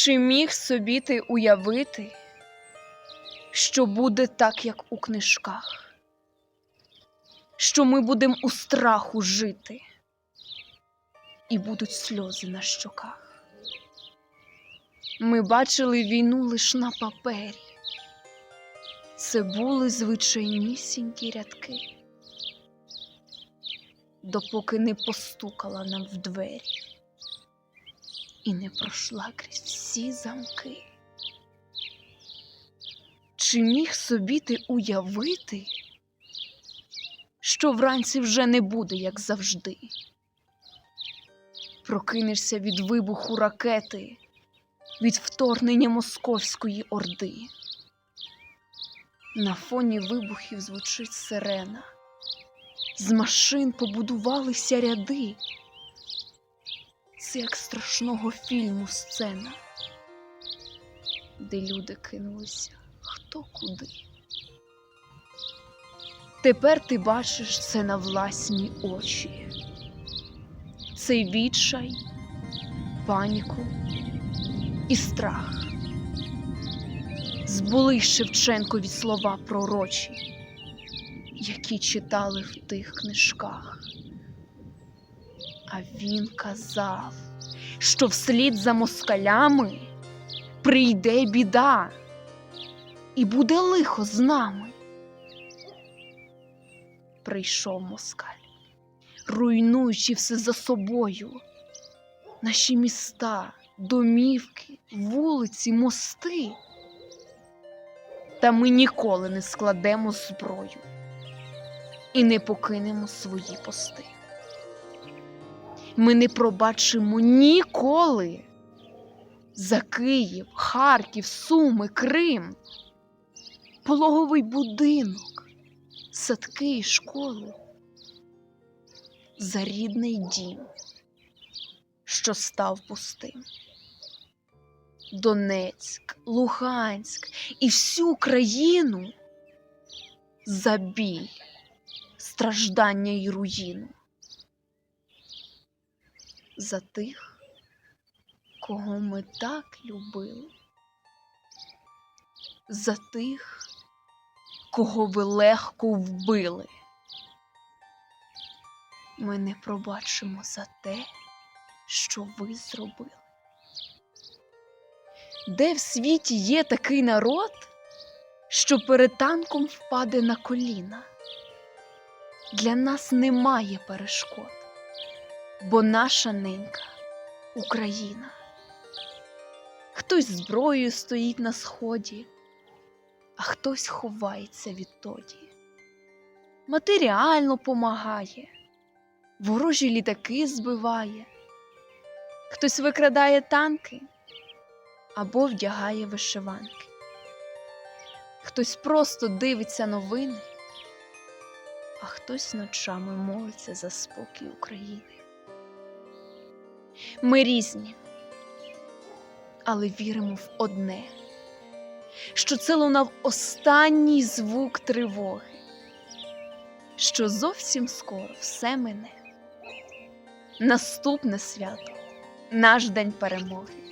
Чи міг собі ти уявити, що буде так, як у книжках? Що ми будемо у страху жити, і будуть сльози на щоках. Ми бачили війну лиш на папері. Це були звичайнісінькі рядки, допоки не постукала нам в двері і не пройшла крізь всі замки. Чи міг собі ти уявити, що вранці вже не буде, як завжди? Прокинешся від вибуху ракети, від вторгнення московської орди. На фоні вибухів звучить сирена. З машин побудувалися ряди. Це як страшного фільму сцена, де люди кинулися хто куди. Тепер ти бачиш це на власні очі. Цей відчай, паніку і страх. Збули Шевченкові слова пророчі, які читали в тих книжках. А він казав, що вслід за москалями прийде біда, і буде лихо з нами. Прийшов москаль, руйнуючи все за собою, наші міста, домівки, вулиці, мости. Та ми ніколи не складемо зброю і не покинемо свої пости. Ми не пробачимо ніколи за Київ, Харків, Суми, Крим, пологовий будинок, садки і школи, за рідний дім, що став пустим. Донецьк, Луганськ і всю країну за біль, страждання й руїну. За тих, кого ми так любили, за тих, кого ви легко вбили. Ми не пробачимо за те, що ви зробили. Де в світі є такий народ, що перед танком впаде на коліна? Для нас немає перешкод, бо наша ненька Україна. Хтось зброєю стоїть на сході, а хтось ховається відтоді. Матеріально помагає, ворожі літаки збиває, хтось викрадає танки або вдягає вишиванки. Хтось просто дивиться новини, а хтось ночами молиться за спокій України. Ми різні, але віримо в одне, що це лунав останній звук тривоги, що зовсім скоро все мине. Наступне свято, наш день перемоги.